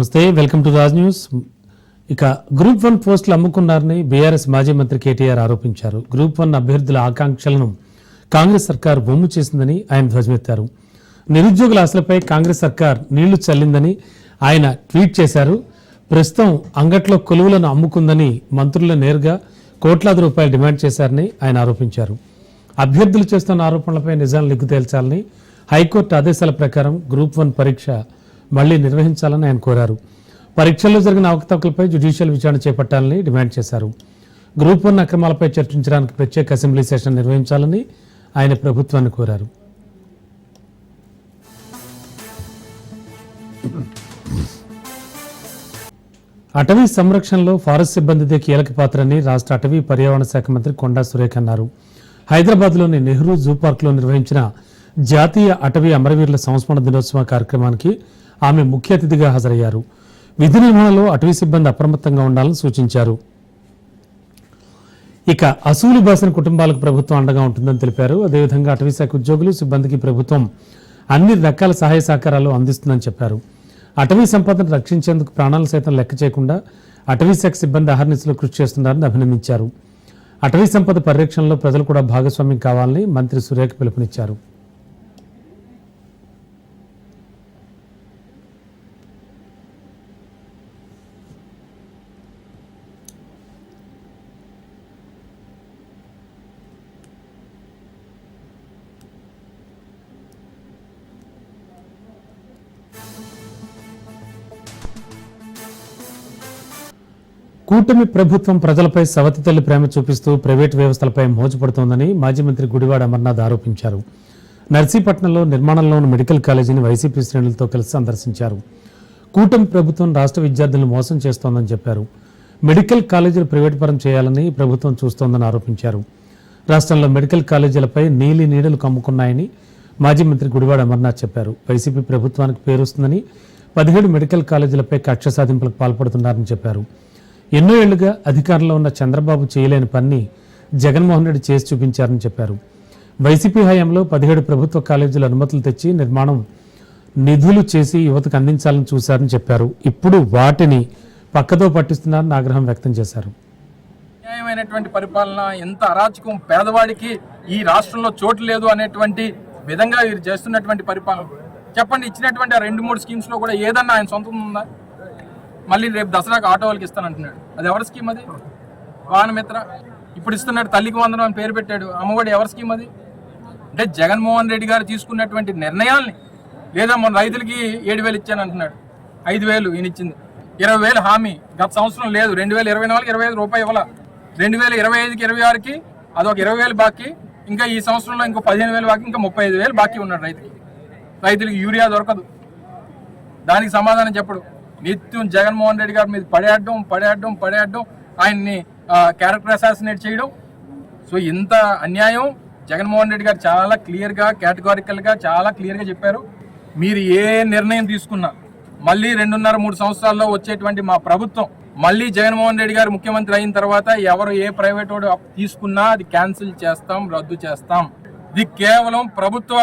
నమస్తే welcome to Raj news. ఇక group one పోస్టులు అమ్ముకున్నారని బీఆర్ఎస్ మాజీ మంత్రి కేటీఆర్ ఆరోపించారు. గ్రూప్ వన్ అభ్యర్థుల ఆకాంక్షలను కాంగ్రెస్ సర్కార్ బొమ్ము చేసిందని ఆయన ధ్వజమెత్తారు. నిరుద్యోగుల ఆశలపై కాంగ్రెస్ సర్కార్ నీళ్ళు చల్లిందని ఆయన ట్వీట్ చేశారు. ప్రస్తుతం అంగట్లో కొలువులను అమ్ముకుందని మంత్రులు నేరుగా కోట్లాది రూపాయలు డిమాండ్ చేశారని ఆయన ఆరోపించారు. అభ్యర్థులు చేస్తున్న ఆరోపణలపై నిజాలు లిగ్గు తేల్చాలని హైకోర్టు ఆదేశాల ప్రకారం గ్రూప్ వన్ పరీక్ష మళ్ళీ నిర్వహించాలని ఆయన కోరారు. పరీక్షల్లో జరిగిన అవకతవకలపై జ్యుడిషియల్ విచారణ చేపట్టాలని డిమాండ్ చేశారు. గ్రూప్ వన్ అక్రమాలపై చర్చించడానికి ప్రత్యేక అసెంబ్లీ సెషన్ నిర్వహించాలని ఆయన ప్రభుత్వాన్ని కోరారు. అటవీ సంరక్షణలో ఫారెస్ట్ సిబ్బందిదే కీలక పాత్రని రాష్ట్ర అటవీ పర్యావరణ శాఖ మంత్రి కొండా సురేఖ అన్నారు. హైదరాబాద్లోని నెహ్రూ జూ పార్క్లో నిర్వహించిన జాతీయ అటవీ అమరవీరుల సంస్మరణ దినోత్సవ కార్యక్రమానికి ఆమె ముఖ్య అతిథిగా హాజరయ్యారు. విధి నిర్వహణలో అటవీ సిబ్బంది అప్రమత్తంగా ఉండాలని సూచించారు. ఇక అసూలు బాసిన కుటుంబాలకు ప్రభుత్వం అండగా ఉంటుందని తెలిపారు. అదేవిధంగా అటవీ శాఖ ఉద్యోగులు సిబ్బందికి ప్రభుత్వం అన్ని రకాల సహాయ సహకారాలు అందిస్తుందని చెప్పారు. అటవీ సంపదను రక్షించేందుకు ప్రాణాలు సైతం లెక్క చేయకుండా అటవీ శాఖ సిబ్బంది అహర్నిశలు కృషి చేస్తున్నారని అభినందించారు. అటవీ సంపద పరిరక్షణలో ప్రజలు కూడా భాగస్వామ్యం కావాలని మంత్రి సురేఖ పిలుపునిచ్చారు. కూటమి ప్రభుత్వం ప్రజలపై సవతి తల్లి ప్రేమ చూపిస్తూ ప్రైవేటు వ్యవస్థలపై మోజుపడుతోందని మాజీ మంత్రి గుడివాడ అమర్నాథ్ ఆరోపించారు. నర్సీపట్నంలో నిర్మాణంలో ఉన్న మెడికల్ కాలేజీని వైసీపీ శ్రేణులతో కలిసి సందర్శించారు. కూటమి ప్రభుత్వం రాష్ట్ర విద్యార్థులను మోసం చేస్తోందని చెప్పారు. మెడికల్ కాలేజీలు ప్రైవేటు పరం చేయాలని ప్రభుత్వం చూస్తోందని ఆరోపించారు. రాష్ట్రంలో మెడికల్ కాలేజీలపై నీలి నీడలు కమ్ముకున్నాయని మాజీ మంత్రి గుడివాడ అమర్నాథ్ చెప్పారు. వైసీపీ ప్రభుత్వానికి పేరుస్తుందని పదిహేడు మెడికల్ కాలేజీలపై కక్ష సాధింపులకు పాల్పడుతున్నారని చెప్పారు. ఎన్నో ఏళ్ళుగా అధికారంలో ఉన్న చంద్రబాబు చేయలేని పని జగన్మోహన్ రెడ్డి చేసి చూపించారని చెప్పారు. వైసీపీ హయాంలో పదిహేడు ప్రభుత్వ కాలేజీల అనుమతులు తెచ్చి నిర్మాణం నిధులు చేసి యువతకు అందించాలని చూశారని చెప్పారు. ఇప్పుడు వాటిని పక్కతో పట్టిస్తున్నారని ఆగ్రహం వ్యక్తం చేశారు. న్యాయమైనటువంటి పరిపాలన ఎంత అరాచకం పేదవాడికి ఈ రాష్ట్రంలో చోటు లేదు అనేటువంటి విధంగా వీరు చేస్తున్నటువంటి పరిపాలన. చెప్పండి ఇచ్చినటువంటి ఆ రెండు మూడు స్కీమ్స్లో కూడా ఏదన్నా ఆయన సొంతం ఉందా? మళ్ళీ రేపు దసరాకు ఆటో వాళ్ళకి ఇస్తానంటున్నాడు. అది ఎవరి స్కీమ్ అది? వాహనమిత్ర ఇప్పుడు ఇస్తున్నాడు తల్లికి వందనం అని పేరు పెట్టాడు. అమ్మఒడి ఎవరి స్కీమ్ అది? అంటే జగన్మోహన్ రెడ్డి గారు తీసుకున్నటువంటి నిర్ణయాల్ని. లేదా మన రైతులకి ఏడు వేలు ఇచ్చాను అంటున్నాడు. ఐదు వేలు ఈయన ఇచ్చింది. ఇరవై వేలు హామీ. గత సంవత్సరం లేదు. రెండు వేల ఇరవై నాలుగు ఇరవై ఐదు రూపాయలు ఇవ్వాల. రెండు వేల ఇరవై ఐదుకి ఇరవై ఆరుకి అదొక ఇరవై వేలు బాకీ. ఇంకా ఈ సంవత్సరంలో ఇంకో పదిహేను వేలు బాకీ. ఇంకా ముప్పై ఐదు వేలు బాకీ ఉన్నాడు రైతుకి రైతులకి యూరియా దొరకదు. దానికి సమాధానం చెప్పడు. నిత్యం జగన్మోహన్ రెడ్డి గారి మీద పడేయడం పడేయడం పడేయడం ఆయన్ని క్యారెక్టర్ అసాసినేట్ చేయడం. సో ఇంత అన్యాయం జగన్మోహన్ రెడ్డి గారు చాలా క్లియర్గా కేటగారికల్గా చాలా క్లియర్గా చెప్పారు. మీరు ఏ నిర్ణయం తీసుకున్నా మళ్ళీ రెండున్నర మూడు సంవత్సరాల్లో వచ్చేటువంటి మా ప్రభుత్వం మళ్ళీ జగన్మోహన్ రెడ్డి గారు ముఖ్యమంత్రి అయిన తర్వాత ఎవరు ఏ ప్రైవేట్ వాడు తీసుకున్నా అది క్యాన్సిల్ చేస్తాం రద్దు చేస్తాం. ఇది కేవలం ప్రభుత్వ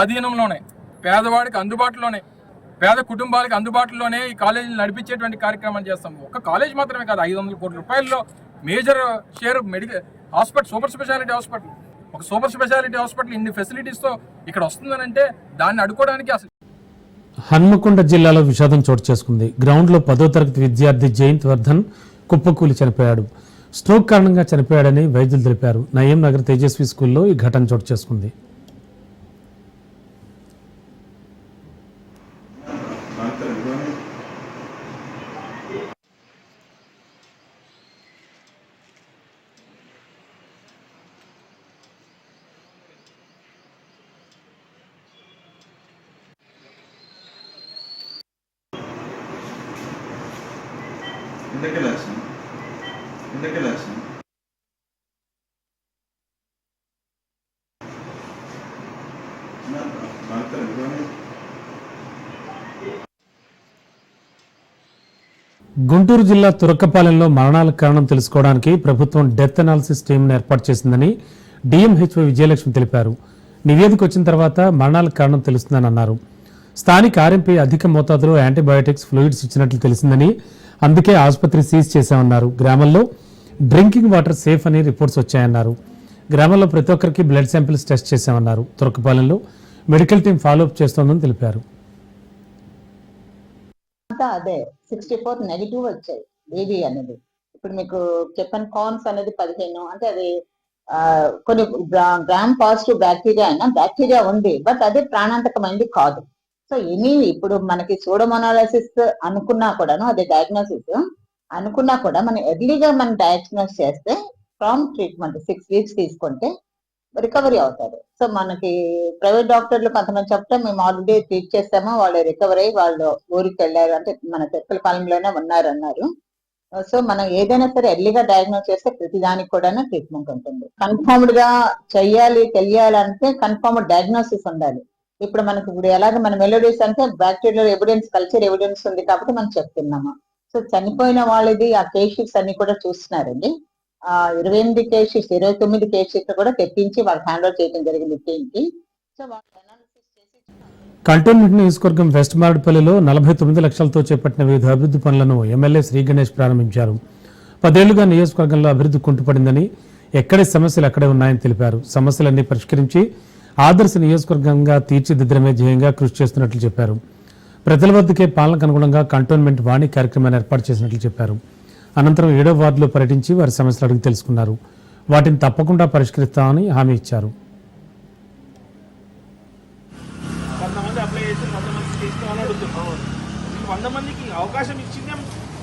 ఆధీనంలోనే పేదవాడికి అందుబాటులోనే పేద కుటుంబాలకు అందుబాటులోనే ఈ కాలేజీలు నడిపించేటువంటి కార్యక్రమాలు చేస్తాం. ఒక కాలేజ్ మాత్రమే కాదు ఐదు వందల కోట్ల రూపాయల్లో major share medical hospital super speciality hospital. ఒక సూపర్ స్పెషాలిటీ హాస్పిటల్ ఇన్ని ఫెసిలిటీస్తో ఇక్కడ వస్తుందనంటే దాన్ని అడుకోవడానికి అసలు హన్మకొండ జిల్లాలో విషాదం చోటు చేసుకుంది. గ్రౌండ్లో పదో తరగతి విద్యార్థి జయంత్ వర్ధన్ కుప్పకూలి చనిపోయాడు. స్ట్రోక్ కారణంగా చనిపోయాడని వైద్యులు తెలిపారు. నయం నగర్ తేజస్వి స్కూల్లో ఈ ఘటన చోటు చేసుకుంది. ఇందకే ఇందకే గుంటూరు జిల్లా తురకపాలెంలో మరణాల కారణం తెలుసుకోవడానికి ప్రభుత్వం డెత్ అనాలిసిస్ టీంను ఏర్పాటు చేసిందని డిఎంహెచ్ఓ విజయలక్ష్మి తెలిపారు. నివేదిక వచ్చిన తర్వాత మరణాల కారణం తెలుస్తుందని అన్నారు. స్థానిక ఆర్ఎంపీ అధిక మోతాదులో యాంటీబయాటిక్స్ ఫ్లూయిడ్స్ ఇచ్చినట్లు తెలిసిందని అందుకే ఆసుపత్రి సీజ్ చేశామన్నారు. గ్రామంలో డ్రింకింగ్ వాటర్ సేఫ్ అని రిపోర్ట్స్ వచ్చాయన్నారు. గ్రామంలో ప్రతి ఒక్కరికి బ్లడ్ శాంపిల్స్ టెస్ట్ చేశామన్నారు. తురకపాలెంలో మెడికల్ టీం ఫాలోఅప్ చేస్తోందని తెలిపారు. అంతా అదే సిక్స్టీ ఫోర్ నెగిటివ్ వచ్చాయి బేబీ అనేది. ఇప్పుడు మీకు చెప్పాను కాన్స్ అనేది పదిహేను అంటే అది కొన్ని గ్రా- గ్రామ్ పాజిటివ్ బ్యాక్టీరియా అయినా బ్యాక్టీరియా ఉంది బట్ అది ప్రాణాంతకమైనది కాదు. సో ఎనీ ఇప్పుడు మనకి సూడమోనాలసిస్ అనుకున్నా కూడాను అది డయాగ్నోసిస్ అనుకున్నా కూడా మనం ఎర్లీగా మనం డయాగ్నోస్ చేస్తే ఫ్రామ్ ట్రీట్మెంట్ సిక్స్ వీక్స్ తీసుకుంటే రికవరీ అవుతారు. సో మనకి ప్రైవేట్ డాక్టర్లు కొంతమంది చెప్తే మేము ఆల్రెడీ ట్రీట్ చేస్తాము వాళ్ళు రికవరీ అయ్యి వాళ్ళు ఊరికి వెళ్ళారు. అంటే మన తెప్పల పాలెంలోనే ఉన్నారు అన్నారు సో మనం ఏదైనా సరే ఎర్లీగా డయాగ్నోస్ చేస్తే ప్రతి దానికి కూడా ట్రీట్మెంట్ ఉంటుంది. కన్ఫర్మ్డ్గా చెయ్యాలి తెలియాలంటే కన్ఫర్మ్డ్ డయాగ్నోసిస్ ఉండాలి. ఇప్పుడు మనకి ఇప్పుడు ఎలాగ మన మెలోడీస్ అంటే బ్యాక్టీరియల్ ఎవిడెన్స్ కల్చర్ ఎవిడెన్స్ ఉంది కాబట్టి మనం చెప్తున్నాము. సో చనిపోయిన వాళ్ళది ఆ కేసెస్ అన్ని కూడా చూస్తున్నారండి. ఆ ఇరవై ఎనిమిది కేసెస్ ఇరవై తొమ్మిది కేసెస్ కూడా తెప్పించి వాళ్ళకి హ్యాండ్ ఓవర్ చేయడం జరిగింది టీంకి సో వాళ్ళు అనాలిసిస్ చేసి కంటోన్మెంట్ నియోజకవర్గం వెస్ట్ మారడ్పల్లిలో నలభై తొమ్మిది లక్షలతో చేపట్టిన వివిధ అభివృద్ధి పనులను ఎమ్మెల్యే శ్రీ గణేష్ ప్రారంభించారు. పదేళ్ళుగా నియోజకవర్గంలో అభివృద్ధి కుంటుపడిందని ఎక్కడి సమస్యలు అక్కడే ఉన్నాయని తెలిపారు. సమస్యలన్నీ పరిష్కరించి ఆదర్శ నియోజకవర్గంగా తీర్చిదిద్దడమే ధ్యేయంగా కృషి చేస్తున్నట్లు చెప్పారు. ప్రజల వద్దకే పాలనకు అనుగుణంగా కంటోన్మెంట్ వాణి కార్యక్రమాన్ని ఏర్పాటు చేసినట్లు చెప్పారు. అనంతరం ఏడో వార్డులో పర్యటించి వారి సమస్యలు అడిగి తెలుసుకున్నారు. వాటిని తప్పకుండా పరిష్కరిస్తామని హామీ ఇచ్చారు.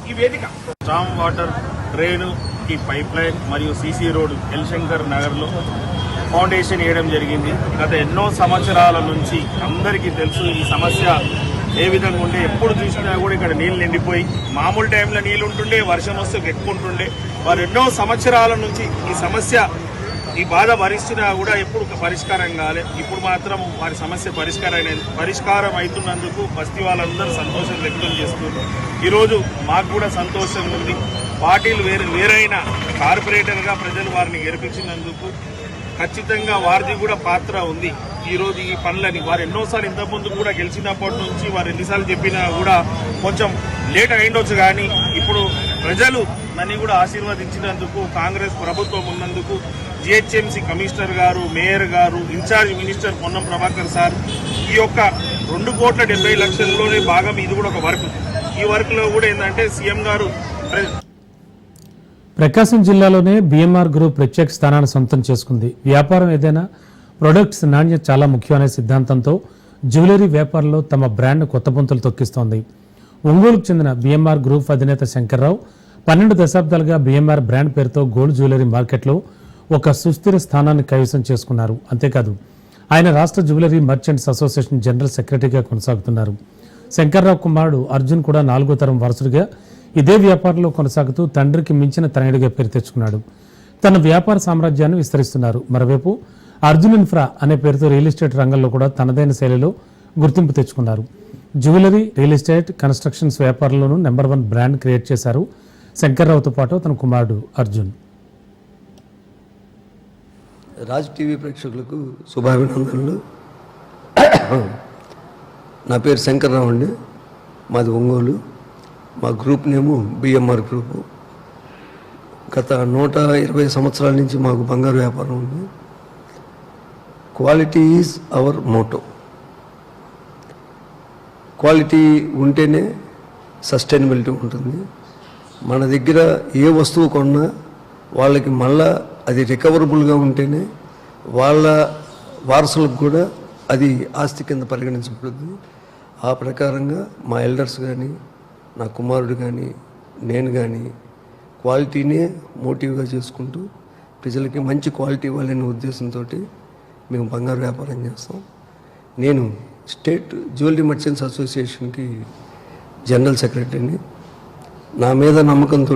ఈ ఈ స్ట్రాంగ్ వాటర్ డ్రైన్కి పైప్ లైన్ మరియు సీసీ రోడ్ ఎల్శంకర్ నగర్లో ఫౌండేషన్ వేయడం జరిగింది. గత ఎన్నో సంవత్సరాల నుంచి అందరికీ తెలుసు ఈ సమస్య ఏ విధంగా ఉండే ఎప్పుడు చూసినా కూడా ఇక్కడ నీళ్ళు నిండిపోయి మామూలు టైంలో నీళ్ళు ఉంటుండే వర్షం వస్తే ఎక్కువ ఉంటుండే. వారు ఎన్నో సంవత్సరాల నుంచి ఈ సమస్య ఈ బాధ భరిస్తున్నా కూడా ఎప్పుడు పరిష్కారం కాలే. ఇప్పుడు మాత్రం వారి సమస్య పరిష్కారం పరిష్కారం అవుతున్నందుకు బస్తీ వాళ్ళందరూ సంతోషం వ్యక్తం చేస్తున్నారు. ఈరోజు మాకు కూడా సంతోషం ఉంది. పార్టీలు వేరు వేరైన కార్పొరేటర్గా ప్రజలు వారిని గెలిపించినందుకు ఖచ్చితంగా వారిది కూడా పాత్ర ఉంది. ఈరోజు ఈ పనులని వారు ఎన్నోసార్లు ఇంతకుముందు కూడా గెలిచినప్పటి నుంచి వారు ఎన్నిసార్లు చెప్పినా కూడా కొంచెం లేట్ అయిండొచ్చు కానీ ఇప్పుడు ప్రజలు నన్ను కూడా ఆశీర్వదించినందుకు కాంగ్రెస్ ప్రభుత్వం ఉన్నందుకు జిహెచ్ఎంసీ కమిషనర్ గారు మేయర్ గారు incharge minister Ponnam Prabhakar sir ఈ యొక్క రెండు కోట్ల డెబ్బై లక్షల్లోనే భాగం ఇది కూడా ఒక వర్క్. ఈ వర్క్లో కూడా ఏంటంటే సీఎం గారు ప్రకాశం జిల్లాలోనే బిఎంఆర్ గ్రూప్ ప్రత్యేక స్థానాన్ని సొంతం చేసుకుంది. వ్యాపారం ఏదైనా ప్రొడక్ట్స్ నాణ్యత చాలా ముఖ్యమనే సిద్ధాంతంతో జ్యువెలరీ వ్యాపారంలో తమ బ్రాండ్ కొత్త పుంతలు తొక్కిస్తోంది. ఒంగోలుకు చెందిన బిఎంఆర్ గ్రూప్ అధినేత శంకర్రావు పన్నెండు దశాబ్దాలుగా బిఎంఆర్ బ్రాండ్ పేరుతో గోల్డ్ జ్యువెలరీ మార్కెట్లో ఒక సుస్థిర స్థానాన్ని కైవసం చేసుకున్నారు. అంతేకాదు ఆయన రాష్ట్ర జ్యువెలరీ మర్చెంట్స్ అసోసియేషన్ జనరల్ సెక్రటరీగా కొనసాగుతున్నారు. శంకర్రావు కుమారుడు అర్జున్ కూడా నాలుగో తరం వరుసగా ఇదే వ్యాపారంలో కొనసాగుతూ తండ్రికి మించిన తనయుడిగా పేరు తెచ్చుకున్నాడు. తన వ్యాపార సామ్రాజ్యాన్ని విస్తరిస్తున్నారు. మరోవైపు అర్జున్ ఇన్ఫ్రా అనే పేరుతో రియల్ ఎస్టేట్ రంగంలో కూడా తనదైన శైలిలో గుర్తింపు తెచ్చుకున్నారు. జ్యువెలరీ రియల్ ఎస్టేట్ కన్స్ట్రక్షన్స్ వ్యాపారంలోనూ నెంబర్ వన్ బ్రాండ్ క్రియేట్ చేశారు. శంకర్రావుతో పాటు తన కుమారుడు అర్జున్. రాజ్ టీవీ ప్రేక్షకులకు శుభాభినందనలు. నా పేరు శంకర్రావు అండి. మాది ఒంగోలు. మా గ్రూప్ నేము బిఎంఆర్ గ్రూపు. గత నూట ఇరవై సంవత్సరాల నుంచి మాకు బంగారు వ్యాపారం ఉంది. Quality is our motto quality ఉంటేనే సస్టైనబిలిటీ ఉంటుంది. మన దగ్గర ఏ వస్తువు కొన్నా వాళ్ళకి మళ్ళా అది రికవరబుల్గా ఉంటేనే వాళ్ళ వారసులకు కూడా అది ఆస్తి కింద పరిగణించబడుతుంది. ఆ ప్రకారంగా మా ఎల్డర్స్ కానీ నా కుమారుడు కానీ నేను కానీ క్వాలిటీనే మోటివ్గా చేసుకుంటూ ప్రజలకి మంచి క్వాలిటీ ఇవ్వాలనే ఉద్దేశంతో మేము బంగారు వ్యాపారం చేస్తాం. నేను స్టేట్ జ్యువెలరీ మర్చెంట్స్ అసోసియేషన్కి జనరల్ సెక్రటరీని. నా మీద నమ్మకంతో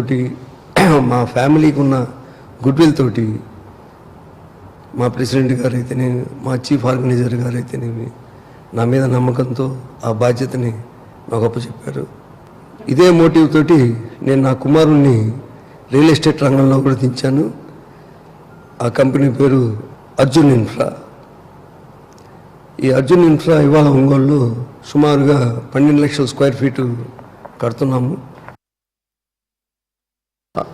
మా ఫ్యామిలీకి ఉన్న గుడ్ విల్ తోటి మా ప్రెసిడెంట్ గారు అయితేనేమి మా చీఫ్ ఆర్గనైజర్ గారు అయితేనేమి నా మీద నమ్మకంతో ఆ బాధ్యతని నాకు అప్పచెప్పారు. ఇదే మోటివ్ తోటి నేను నా కుమారుణ్ణి రియల్ ఎస్టేట్ రంగంలో కూడా దించాను. ఆ కంపెనీ పేరు అర్జున్ ఇన్ఫ్రా. ఈ అర్జున్ ఇన్ఫ్రా ఇవాళ ఒంగోలులో సుమారుగా పన్నెండు లక్షల స్క్వేర్ ఫీటు కడుతున్నాము.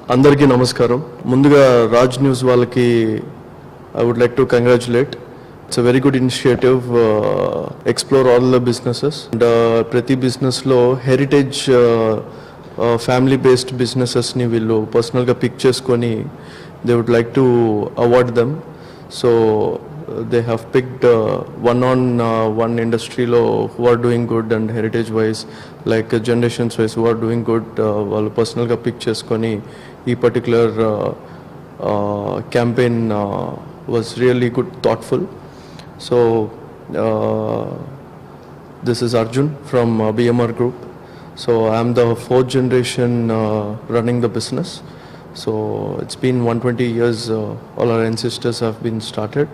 అందరికీ నమస్కారం. ముందుగా రాజ్ న్యూస్ వాళ్ళకి I would like to congratulate it's very good initiative explore all the businesses and ప్రతి బిజినెస్లో హెరిటేజ్ ఫ్యామిలీ బేస్డ్ బిజినెసెస్ని వీళ్ళు పర్సనల్గా పిక్ చేసుకొని they would like to award them so they have picked one on one ఇండస్ట్రీలో who are doing good and heritage wise like generations wise who are doing good వాళ్ళు పర్సనల్గా pick చేసుకొని ఈ particular campaign was really good thoughtful so this is Arjun from uh, BMR Group. So I'm the fourth generation uh, running the business. So it's been 120 years. Uh, all our ancestors have been started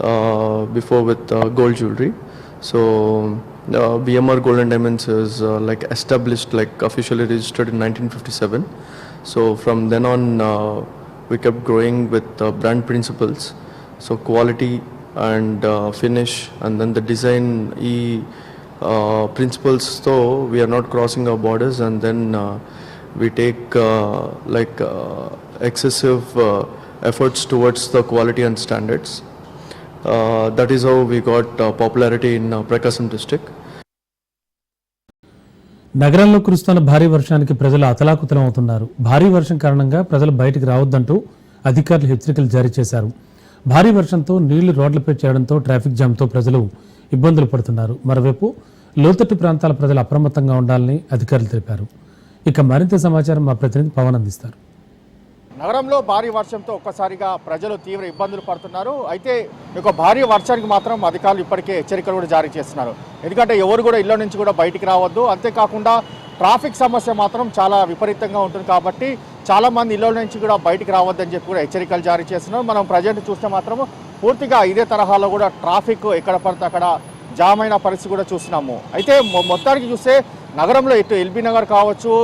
uh, before with uh, gold jewelry. So uh, BMR Gold and Diamonds is uh, like established, like officially registered in 1957. So from then on, uh, we kept growing with uh, brand principles. So quality and finish and then the design ఈ ప్రిన్సిపల్స్తో we're not crossing our borders and then we take like excessive efforts towards the quality and standards that is how we got popularity in Prakasam district నగరంలో కురుస్తున్న భారీ వర్షానికి ప్రజలు అతలాకుతలం అవుతున్నారు. భారీ వర్షం కారణంగా ప్రజలు బయటకు రావద్దంటూ అధికారులు హెచ్చరికలు జారీ చేశారు. భారీ వర్షంతో నీళ్ళు రోడ్లపై చేరడంతో ట్రాఫిక్ జామ్తో ప్రజలు ఇబ్బందులు పడుతున్నారు. మరోవైపు లోతట్టు ప్రాంతాల ప్రజలు అప్రమత్తంగా ఉండాలని అధికారులు తెలిపారు. ఇక మరింత సమాచారం మా ప్రతినిధి పవన్ అందిస్తారు. నగరంలో భారీ వర్షంతో ఒక్కసారిగా ప్రజలు తీవ్ర ఇబ్బందులు పడుతున్నారు. అయితే ఒక భారీ వర్షానికి మాత్రం అధికారులు ఇప్పటికే హెచ్చరికలు కూడా జారీ చేస్తున్నారు. ఎందుకంటే ఎవరు కూడా ఇళ్ళ నుంచి కూడా బయటికి రావద్దు. అంతేకాకుండా ట్రాఫిక్ సమస్య మాత్రం చాలా విపరీతంగా ఉంటుంది కాబట్టి చాలామంది ఇళ్ళ నుంచి కూడా బయటికి రావద్దని చెప్పి కూడా హెచ్చరికలు జారీ చేస్తున్నారు. మనం ప్రజెంట్ చూస్తే మాత్రం పూర్తిగా ఇదే తరహాలో కూడా ట్రాఫిక్ ఎక్కడ పడితే అక్కడ జామ్ అయిన పరిస్థితి కూడా చూస్తున్నాము. అయితే మొత్తానికి చూస్తే నగరంలో ఇటు ఎల్బీ నగర్ కావచ్చు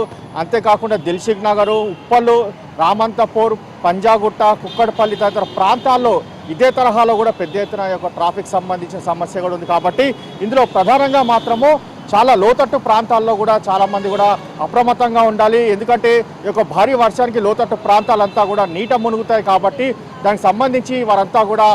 అంతేకాకుండా దిల్షిక్ నగర్ ఉప్పల్లు రామంతపూర్ పంజాగుట్ట కుక్కడపల్లి తదితర ప్రాంతాల్లో ఇదే తరహాలో కూడా పెద్ద ఎత్తున యొక్క ట్రాఫిక్ సంబంధించిన సమస్య కూడా ఉంది కాబట్టి ఇందులో ప్రధానంగా మాత్రము చాలా లోతట్టు ప్రాంతాల్లో కూడా చాలామంది కూడా అప్రమత్తంగా ఉండాలి. ఎందుకంటే ఈ యొక్క భారీ వర్షానికి లోతట్టు ప్రాంతాలంతా కూడా నీట మునుగుతాయి కాబట్టి దానికి సంబంధించి వారంతా కూడా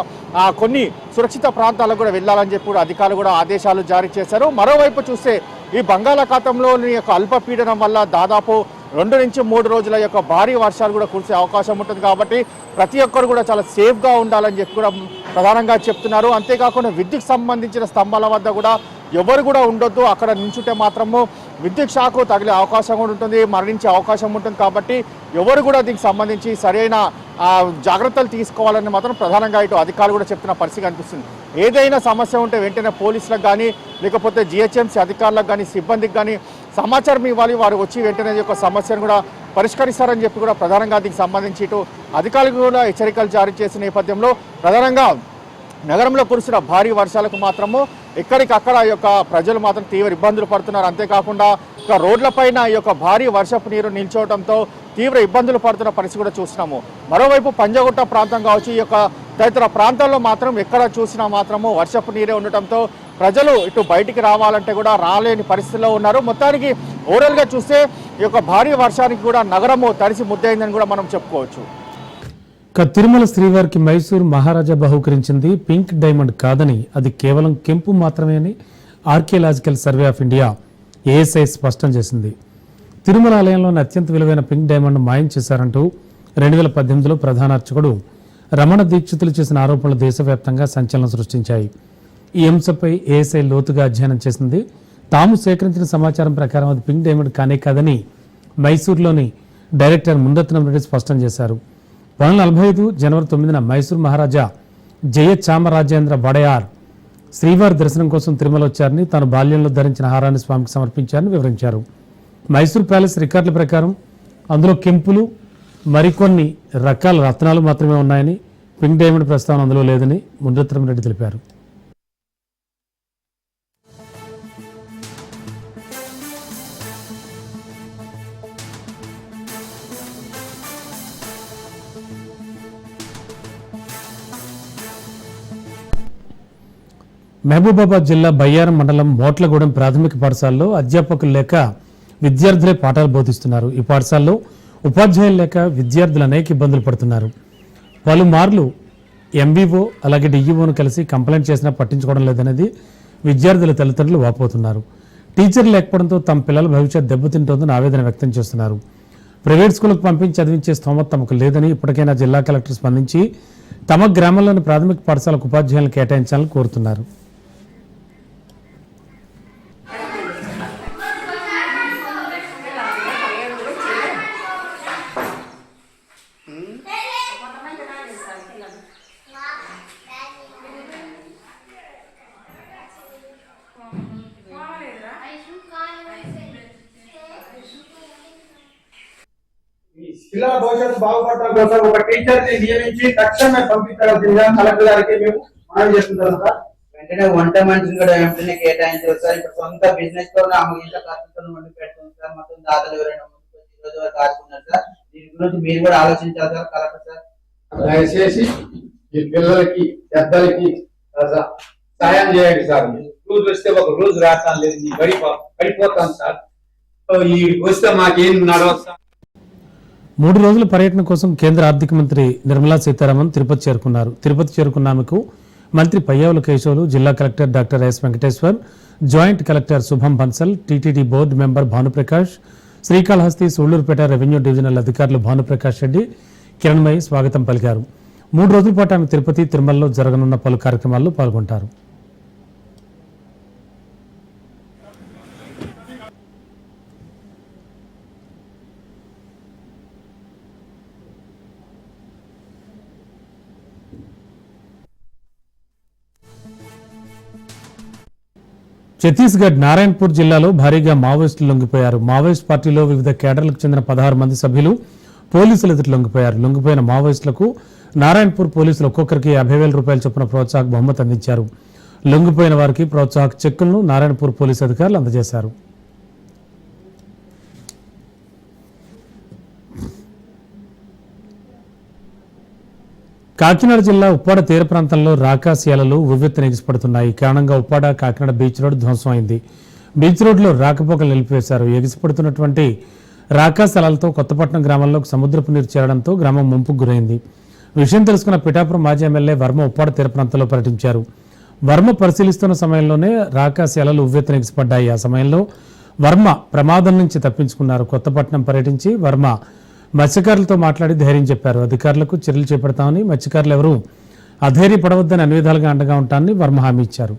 కొన్ని సురక్షిత ప్రాంతాలకు కూడా వెళ్ళాలని చెప్పి కూడా అధికారులు కూడా ఆదేశాలు జారీ చేశారు. మరోవైపు చూస్తే ఈ బంగాళాఖాతంలోని యొక్క అల్పపీడనం వల్ల దాదాపు రెండు నుంచి మూడు రోజుల యొక్క భారీ వర్షాలు కూడా కురిసే అవకాశం ఉంటుంది కాబట్టి ప్రతి ఒక్కరు కూడా చాలా సేఫ్గా ఉండాలని చెప్పి కూడా ప్రధానంగా చెప్తున్నారు. అంతేకాకుండా విద్యుత్ సంబంధించిన స్తంభాల వద్ద కూడా ఎవరు కూడా ఉండొద్దు. అక్కడ నించుంటే మాత్రము విద్యుత్ షాకు తగిలే అవకాశం కూడా ఉంటుంది మరణించే అవకాశం ఉంటుంది కాబట్టి ఎవరు కూడా దీనికి సంబంధించి సరైన జాగ్రత్తలు తీసుకోవాలని మాత్రం ప్రధానంగా ఇటు అధికారులు కూడా చెప్తున్న పరిస్థితి కనిపిస్తుంది. ఏదైనా సమస్య ఉంటే వెంటనే పోలీసులకు కానీ లేకపోతే జిహెచ్ఎంసీ అధికారులకు కానీ సిబ్బందికి కానీ సమాచారం ఇవ్వాలి. వారు వచ్చి వెంటనే యొక్క సమస్యను కూడా పరిష్కరిస్తారని చెప్పి కూడా ప్రధానంగా దీనికి సంబంధించి ఇటు అధికారులు కూడా హెచ్చరికలు జారీ చేసిన నేపథ్యంలో ప్రధానంగా నగరంలో కురిసిన భారీ వర్షాలకు మాత్రము ఎక్కడికక్కడ ఈ యొక్క ప్రజలు మాత్రం తీవ్ర ఇబ్బందులు పడుతున్నారు. అంతేకాకుండా ఇక రోడ్లపైన ఈ యొక్క భారీ వర్షపు నీరు నిల్చోవడంతో తీవ్ర ఇబ్బందులు పడుతున్న పరిస్థితి కూడా చూస్తున్నాము. మరోవైపు పంజగుట్ట ప్రాంతం కావచ్చు ఈ యొక్క తదితర ప్రాంతాల్లో మాత్రం ఎక్కడ చూసినా మాత్రము వర్షపు నీరే ఉండటంతో ప్రజలు ఇటు బయటికి రావాలంటే కూడా రాలేని పరిస్థితిలో ఉన్నారు. మొత్తానికి ఓవరాల్గా చూస్తే ఈ యొక్క భారీ వర్షానికి కూడా నగరము తడిసి ముద్దయిందని కూడా మనం చెప్పుకోవచ్చు. ఇక తిరుమల శ్రీవారికి మైసూర్ మహారాజా బహుకరించింది పింక్ డైమండ్ కాదని అది కేవలం కెంపు మాత్రమే అని archaeological survey of India ASI స్పష్టం చేసింది. తిరుమల ఆలయంలోని అత్యంత విలువైన పింక్ డైమండ్ మాయం చేశారంటూ రెండు వేల పద్దెనిమిదిలో ప్రధాన అర్చకుడు రమణ దీక్షితులు చేసిన ఆరోపణలు దేశవ్యాప్తంగా సంచలనం సృష్టించాయి. ఈ అంశంపై ఏఎస్ఐ లోతుగా అధ్యయనం చేసింది. తాము సేకరించిన సమాచారం ప్రకారం అది పింక్ డైమండ్ కానే కాదని మైసూర్లోని డైరెక్టర్ ముందత్నం రెడ్డి స్పష్టం చేశారు. పంతొమ్మిది నలభై ఐదు జనవరి తొమ్మిదిన మైసూర్ మహారాజా జయ చామరాజేంద్ర వడయార్ శ్రీవారి దర్శనం కోసం తిరుమల వచ్చారని తాను బాల్యంలో ధరించిన హారాన్ని స్వామికి సమర్పించారని వివరించారు. మైసూర్ ప్యాలెస్ రికార్డుల ప్రకారం అందులో కెంపులు మరికొన్ని రకాల రత్నాలు మాత్రమే ఉన్నాయని పింక్ డైమండ్ ప్రస్తావన అందులో లేదని ముందత్రం రెడ్డి తెలిపారు. మహబూబాబాద్ జిల్లా బయ్యారం మండలం మోట్లగూడెం ప్రాథమిక పాఠశాలలో అధ్యాపకులు లేక విద్యార్థులే పాఠాలు బోధిస్తున్నారు. ఈ పాఠశాలలో ఉపాధ్యాయులు లేక విద్యార్థులు అనేక ఇబ్బందులు పడుతున్నారు. పలుమార్లు ఎంబీఓ అలాగే డిఈఓను కలిసి కంప్లైంట్ చేసినా పట్టించుకోవడం లేదనేది విద్యార్థుల తల్లిదండ్రులు వాపోతున్నారు. టీచర్లు లేకపోవడంతో తమ పిల్లల భవిష్యత్ దెబ్బతింటోందని ఆవేదన వ్యక్తం చేస్తున్నారు. ప్రైవేట్ స్కూల్కు పంపించి చదివించే స్తోమత తమకు లేదని ఇప్పటికైనా జిల్లా కలెక్టర్ స్పందించి తమ గ్రామంలోని ప్రాథమిక పాఠశాలకు ఉపాధ్యాయులను కేటాయించాలని కోరుతున్నారు. కోసం ఒక టీచర్ని నియమించి తక్షణమే పంపించాల్సిందిగా కలెక్టర్ గారికి మేము మనం చేస్తుంటాం సార్. వెంటనే వంట మనిషిని కూడా వెంటనే కేటాయించారు సార్. ఇప్పుడు సొంత బిజినెస్తో ఆమె ఇంత ఖర్చుతో వండి పెడుతుంది సార్. మొత్తం దాతలు ఎవరైనా ముందుకు రోజు వరకు సార్. దీని గురించి మీరు కూడా ఆలోచించాలి సార్ కలెక్టర్ సార్. దయచేసి ఈ పిల్లలకి పెద్దలకి సాయం చేయండి సార్. రోజు వస్తే ఒక రోజు రాస్తాను లేదు పడి పడిపోతాను సార్. ఈ వస్తే మాకేం నడవదు సార్. మూడు రోజుల పర్యటన కోసం కేంద్ర ఆర్థిక మంత్రి నిర్మలా సీతారామన్ తిరుపతి చేరుకున్నారు. తిరుపతి చేరుకున్న ఆమెకు మంత్రి పయ్యావుల కేశవులు జిల్లా collector doctor S Venkateswar joint collector Shubham Bansal TTD board member Bhanuprakash Srikalahasti Sullurpeta revenue divisional అధికారులు భానుప్రకాష్ రెడ్డి కిరణ్మయి స్వాగతం పలికారు. మూడు రోజుల పాటు ఆమె తిరుపతి తిరుమలలో జరగనున్న పలు కార్యక్రమాల్లో పాల్గొంటారు. ఛత్తీస్గఢ్ నారాయణపూర్ జిల్లాలో భారీగా మావోయిస్టులు లొంగిపోయారు. మావోయిస్ట్ పార్టీలో వివిధ కేడర్లకు చెందిన పదహారు మంది సభ్యులు పోలీసుల ఎదుట లొంగిపోయారు. లొంగిపోయిన మావోయిస్టులకు నారాయణపూర్ పోలీసులు ఒక్కొక్కరికి యాభై వేల రూపాయల చొప్పున ప్రోత్సాహక బహుమతి అందించారు. లొంగిపోయిన వారికి ప్రోత్సాహక చెక్కులను నారాయణపూర్ పోలీసు అధికారులు అందజేశారు. కాకినాడ జిల్లా ఉప్పాడ తీర ప్రాంతంలో రాకాశయాలలు ఉవ్వెత్తున ఎగిసిపడుతున్నాయి. కారణంగా ఉప్పాడ కాకినాడ బీచ్ రోడ్ ధ్వంసమైంది. బీచ్ రోడ్లో రాకపోకలు నిలిపివేశారు. ఎగిసిపడుతున్నటువంటి రాకాశలాలతో కొత్తపట్నం గ్రామంలోకి సముద్రపు నీరు చేరడంతో గ్రామం ముంపుకు గురైంది. విషయం తెలుసుకున్న పిఠాపురం మాజీ ఎమ్మెల్యే వర్మ ఉప్పాడ తీర ప్రాంతంలో పర్యటించారు. వర్మ పరిశీలిస్తున్న సమయంలోనే రాకాశయాలలు ఉవ్వెత్తున ఎగిసిపడ్డాయి. ఆ సమయంలో వర్మ ప్రమాదం నుంచి తప్పించుకున్నారు. కొత్తపట్నం పర్యటించి వర్మ మత్స్యకారులతో మాట్లాడి ధైర్యం చెప్పారు. అధికారులకు చర్యలు చేపడతామని మత్స్యకారులు ఎవరూ అధైర్యపడవద్దని అన్ని విధాలుగా అండగా ఉంటానని వర్మ హామీ ఇచ్చారు.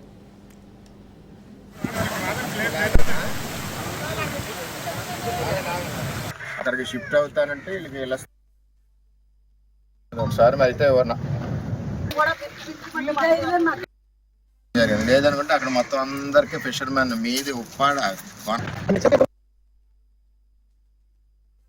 అక్కడికి షిఫ్ట్ అవుతానంటే వీళ్ళకి ఇలా ఒకసారి అయితే ఎవరన్నా. లేదనుకుంటే అక్కడ మొత్తం అందరికి ఫిషర్మెన్ మీది ఉప్పాడ.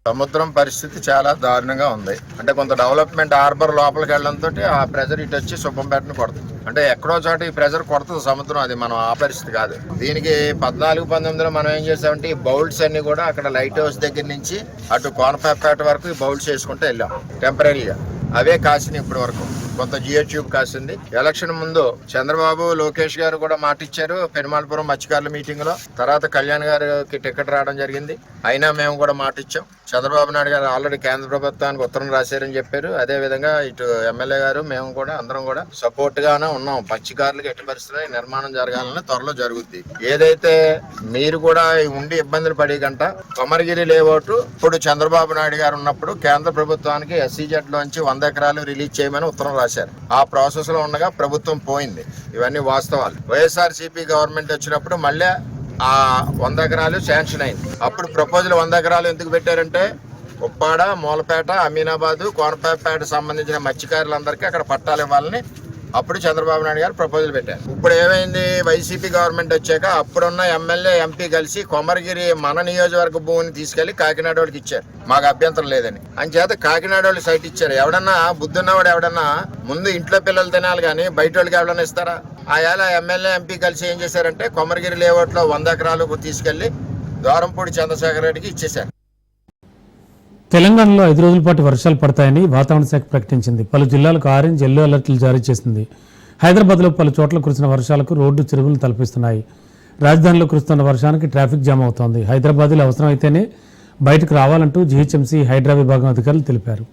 సముద్రం పరిస్థితి చాలా దారుణంగా ఉంది. అంటే కొంత డెవలప్మెంట్ హార్బర్ లోపలికి వెళ్ళడంతో ఆ ప్రెజర్ ఇటు వచ్చి సుబ్బంపేటను కొడుతుంది. అంటే ఎక్కడో చోట ఈ ప్రెజర్ కొడుతుంది సముద్రం అది మనం ఆ పరిస్థితి కాదు. దీనికి పద్నాలుగు పంతొమ్మిదిలో మనం ఏం చేసామంటే ఈ బౌల్స్ అన్ని కూడా అక్కడ లైట్ హౌస్ దగ్గర నుంచి అటు కోనపేట వరకు ఈ బౌల్స్ చేసుకుంటూ వెళ్ళాం టెంపరీగా అవే కాసినాయి ఇప్పటి వరకు. కొంత జియోట్యూబ్ కాసింది. ఎలక్షన్ ముందు చంద్రబాబు లోకేష్ గారు కూడా మాట ఇచ్చారు పెరుమాళపురం మత్స్యకారుల మీటింగ్లో తర్వాత కళ్యాణ్ గారికి టికెట్ రావడం జరిగింది. అయినా మేము కూడా మాట ఇచ్చాం చంద్రబాబు నాయుడు గారు ఆల్రెడీ కేంద్ర ప్రభుత్వానికి ఉత్తరం రాశారని చెప్పారు. అదే విధంగా ఇటు ఎమ్మెల్యే గారు మేము కూడా అందరం కూడా సపోర్ట్ గానే ఉన్నాం. మత్స్యకారులకు ఎట్టి పరిస్థితుల్లో నిర్మాణం జరగాలని త్వరలో జరుగుద్ది. ఏదైతే మీరు కూడా ఉండి ఇబ్బందులు పడే గంట కొమరగిరి లేఅవుట్ ఇప్పుడు చంద్రబాబు నాయుడు గారు ఉన్నప్పుడు కేంద్ర ప్రభుత్వానికి ఎస్సీజెడ్ లోంచి వంద ఎకరాలు రిలీజ్ చేయమని ఉత్తరం రాశారు. ఆ ప్రాసెస్లో ఉండగా ప్రభుత్వం పోయింది. ఇవన్నీ వాస్తవాలు. వైఎస్ఆర్ గవర్నమెంట్ వచ్చినప్పుడు మళ్ళీ ఆ వంద ఎకరాలు శాంక్షన్ అయింది. అప్పుడు ప్రపోజల్ వంద ఎకరాలు ఎందుకు పెట్టారంటే ఉప్పాడ మూలపేట అమీనాబాదు కోనపేట సంబంధించిన మత్స్యకారులందరికీ అక్కడ పట్టాలు ఇవ్వాలని అప్పుడు చంద్రబాబు నాయుడు గారు ప్రపోజల్ పెట్టారు. ఇప్పుడు ఏమైంది? వైసీపీ గవర్నమెంట్ వచ్చాక అప్పుడున్న ఎమ్మెల్యే ఎంపీ కలిసి కొమరగిరి మన నియోజకవర్గ భూమిని తీసుకెళ్ళి కాకినాడ వాళ్ళకి ఇచ్చారు. మాకు అభ్యంతరం లేదని. అంచేత కాకినాడ వాళ్ళు సైట్ ఇచ్చారు. ఎవడన్నా బుద్ధున్నవాడు ఎవడన్నా ముందు ఇంట్లో పిల్లలు తినాలి కానీ బయట వాళ్ళకి ఎవడన్నా ఇస్తారా? ఆయాల ఎమ్మెల్యే ఎంపీ కలిసి ఏం చేశారంటే కొమరగిరి లేఅవుట్లో వంద ఎకరాలకు తీసుకెళ్ళి ద్వారంపూడి చంద్రశేఖర్ రెడ్డికి ఇచ్చేశారు. తెలంగాణలో ఐదు రోజుల పాటు వర్షాలు పడతాయని వాతావరణ శాఖ ప్రకటించింది. పలు జిల్లాలకు ఆరెంజ్ ఎల్లో అలర్ట్లు జారీ చేసింది. హైదరాబాద్లో పలు చోట్ల కురిసిన వర్షాలకు రోడ్డు చెరువులు తలపిస్తున్నాయి. రాజధానిలో కురుస్తున్న వర్షానికి ట్రాఫిక్ జామ్ అవుతోంది. హైదరాబాద్లో అవసరమైతేనే బయటకు రావాలంటూ జీహెచ్ఎంసీ హైడ్రా విభాగం అధికారులు తెలిపారు.